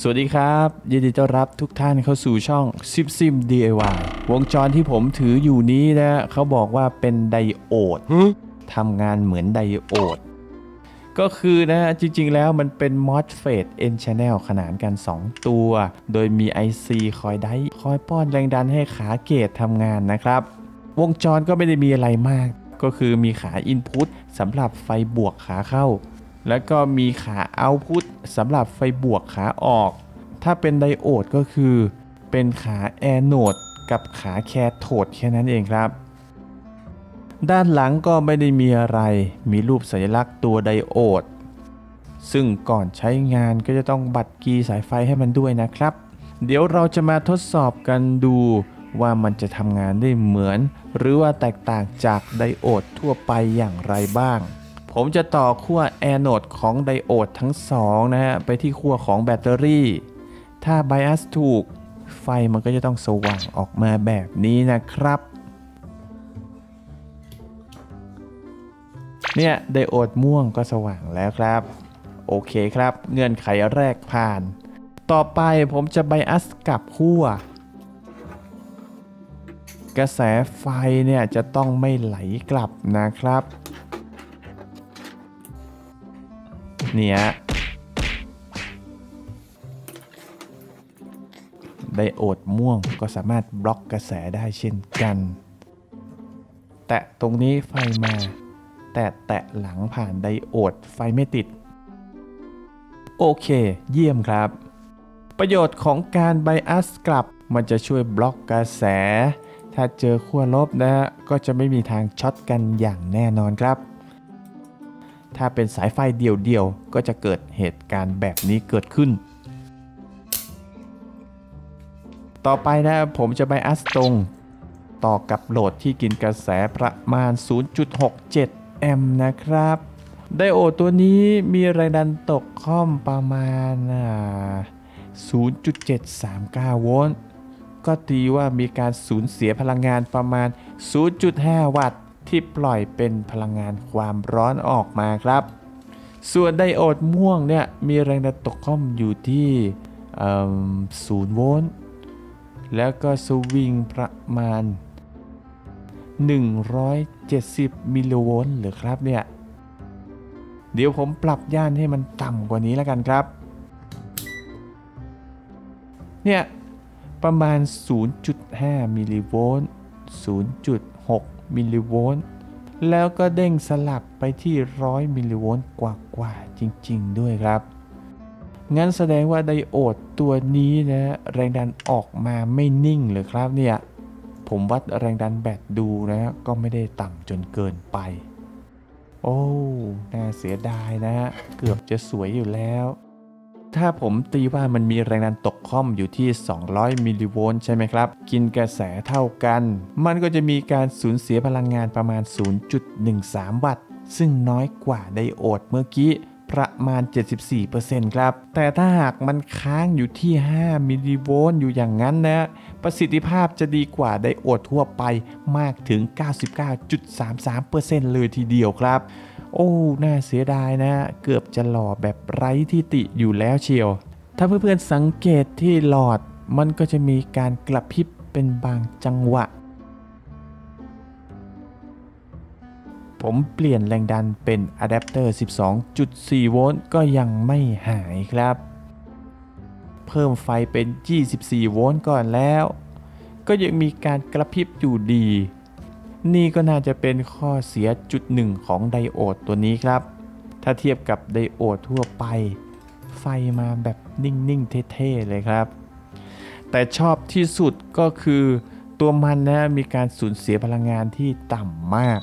สวัสดีครับ ยินดีต้อนรับทุกท่านเข้าสู่ช่องซิมซิม DIY วงจรที่ผมถืออยู่นี้นะเขาบอกว่าเป็นไดโอดทำงานเหมือนไดโอด ก็คือนะจริงๆแล้วมันเป็น MOSFET N channel ขนานกัน 2 ตัว โดยมี IC คอยได้คอยป้อนแรงดันให้ขาเกตทำงานนะครับ วงจรก็ไม่ได้มีอะไรมาก ก็คือมีขา Input สำหรับไฟบวกขาเข้า แล้วก็มีขา Output สำหรับไฟบวกขาออก ถ้าเป็นไดโอดก็คือ เป็นขาแอโนดกับขาแคโทดแค่นั้นเองครับ ด้านหลังก็ไม่ได้มีอะไร มีรูปสัญลักษณ์ตัวไดโอด ซึ่งก่อนใช้งานก็จะต้องบัดกีสายไฟให้มันด้วยนะครับ เดี๋ยวเราจะมาทดสอบกันดูว่ามันจะทำงานได้เหมือน หรือว่าแตกต่างจากไดโอดทั่วไปอย่างไรบ้าง ผมจะต่อขั้วแอนโนดของไดโอดทั้งสองนะฮะ ไปที่ขั้วของแบตเตอรี่ ถ้าไบอัสถูก ไฟมันก็จะต้องสว่างออกมาแบบนี้นะครับ เนี่ยไดโอดม่วงก็สว่างแล้วครับ โอเคครับ เงื่อนไขแรกผ่าน ต่อไปผมจะไบอัสกลับขั้วกระแสไฟเนี่ยจะต้องไม่ไหลกลับนะครับ เนี่ยไดโอดม่วงก็สามารถบล็อกกระแสได้เช่นกัน แตะตรงนี้ไฟมา แต่แตะหลังผ่านไดโอดไฟไม่ติด โอเค เยี่ยมครับ ประโยชน์ของการไบอัสกลับมันจะช่วยบล็อกกระแส ถ้าเจอขั้วลบนะฮะก็จะไม่มีทางช็อตกันอย่างแน่นอนครับ ถ้าเป็นสายไฟเดี่ยวๆ ก็จะเกิดเหตุการณ์แบบนี้เกิดขึ้น ต่อไปนะผมจะไบอัสตรง ต่อกับโหลดที่กินกระแสประมาณ 0.67 แอมป์นะครับไดโอดตัวนี้มีแรงดันตกค่อมประมาณ 0.739 โวลต์ ก็ตีว่ามีการสูญเสียพลังงานประมาณ 0.5 วัตต์ ที่ปล่อยเป็นพลังงานความร้อนออกมาครับ ส่วนไดโอดม่วงเนี่ยมีแรงดันตกค่อมอยู่ที่เอิ่ม0โวลต์แล้วก็สวิงประมาณ 170 มิลลิโวลต์หรือครับเนี่ย เดี๋ยวผมปรับย่านให้มันต่ำกว่านี้แล้วกันครับ เนี่ย ประมาณ 0.5 มิลลิโวลต์0.6 มิลลิโวลต์แล้วก็เด้งสลับไปที่100มิลลิโวลต์กว่าๆจริงๆ ด้วยครับ งั้นแสดงว่าไดโอดตัวนี้นะแรงดันออกมาไม่นิ่งเลยครับเนี่ยผมวัดแรงดันแบตดูนะ ก็ไม่ได้ต่ำจนเกินไป โอ้ น่าเสียดายนะ เกือบจะสวยอยู่แล้ว ถ้าผมตีว่ามันมีแรงดันตกค่อมอยู่ที่ 200 มิลลิโวลต์ใช่ไหมครับ กินกระแสเท่ากัน มันก็จะมีการสูญเสียพลังงานประมาณ 0.13 วัตต์ ซึ่งน้อยกว่าไดโอดเมื่อกี้ประมาณ 74%ครับ แต่ถ้าหากมันค้างอยู่ที่ 5 มิลลิโวลต์อยู่อย่างนั้นนะ ประสิทธิภาพจะดีกว่าไดโอดทั่วไปมากถึง 99.33%เลยทีเดียวครับ โอ้ น่าเสียดายนะ เกือบจะหล่อแบบไร้ที่ติอยู่แล้วเชียว ถ้าเพื่อนๆสังเกตที่หลอด มันก็จะมีการกระพริบเป็นบางจังหวะ ผมเปลี่ยนแรงดันเป็นอะแดปเตอร์ 12.4 โวลต์ก็ยังไม่หายครับ เพิ่มไฟเป็น 24 โวลต์ก่อนแล้ว ก็ยังมีการกระพริบอยู่ดี นี่ก็น่าจะเป็นข้อเสียจุดหนึ่งของไดโอดตัวนี้ครับ ถ้าเทียบกับไดโอดทั่วไป ไฟมาแบบนิ่งๆเท่ๆเลยครับ แต่ชอบที่สุดก็คือตัวมันนะมีการสูญเสียพลังงานที่ต่ำมาก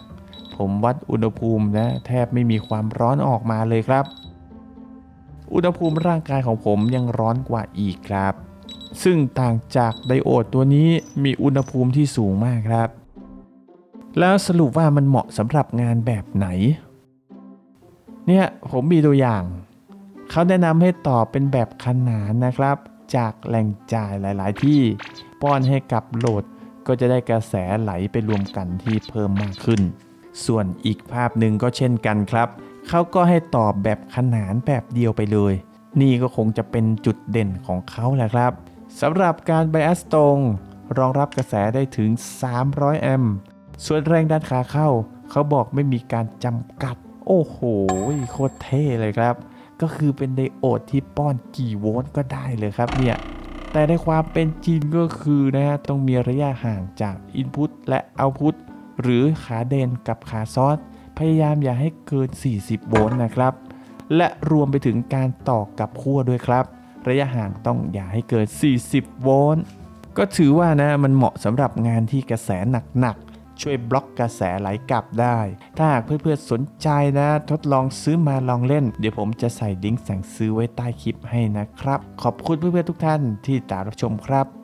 ผมวัดอุณหภูมินะแทบไม่มีความร้อนออกมาเลยครับ อุณหภูมิร่างกายของผมยังร้อนกว่าอีกครับ ซึ่งต่างจากไดโอดตัวนี้มีอุณหภูมิที่สูงมากครับ แล้วสรุปว่ามันเหมาะสำหรับงานแบบไหน เนี่ยผมมีตัวอย่าง เขาแนะนำให้ต่อเป็นแบบขนานนะครับ จากแหล่งจ่ายหลาย ๆ ที่ป้อนให้กับโหลดก็จะได้กระแสไหลไปรวมกันที่เพิ่มมากขึ้น ส่วนอีกภาพหนึ่งก็เช่นกันครับ เขาก็ให้ตอบแบบขนานแบบเดียวไปเลย นี่ก็คงจะเป็นจุดเด่นของเขาแหละครับสำหรับการไบอัสตรง รองรับกระแสได้ถึง 300 แอมป์ ส่วนแรงดันขาเข้า เขาบอกไม่มีการจำกัด โอ้โหโคตรเท่เลยครับ ก็คือเป็นไดโอดที่ป้อนกี่โวลต์ก็ได้เลยครับเนี่ยแต่ในความเป็นจริงก็คือนะฮะต้องมีระยะห่างจาก Input และ Output หรือขาเดนกับขาซอสพยายามอย่าให้เกิน 40 โวลต์นะครับ และรวมไปถึงการต่อกับขั้วด้วยครับ ระยะห่างต้องอย่าให้เกิน 40 โวลต์ก็ถือว่านะมันเหมาะสำหรับงานที่กระแสหนัก ช่วยบล็อกกระแสไหลกลับได้ ถ้าหากเพื่อนๆสนใจนะ ทดลองซื้อมาลองเล่น เดี๋ยวผมจะใส่ลิงก์สั่งซื้อไว้ใต้คลิปให้นะครับ ขอบคุณเพื่อนๆทุกท่านที่ตามรับชมครับ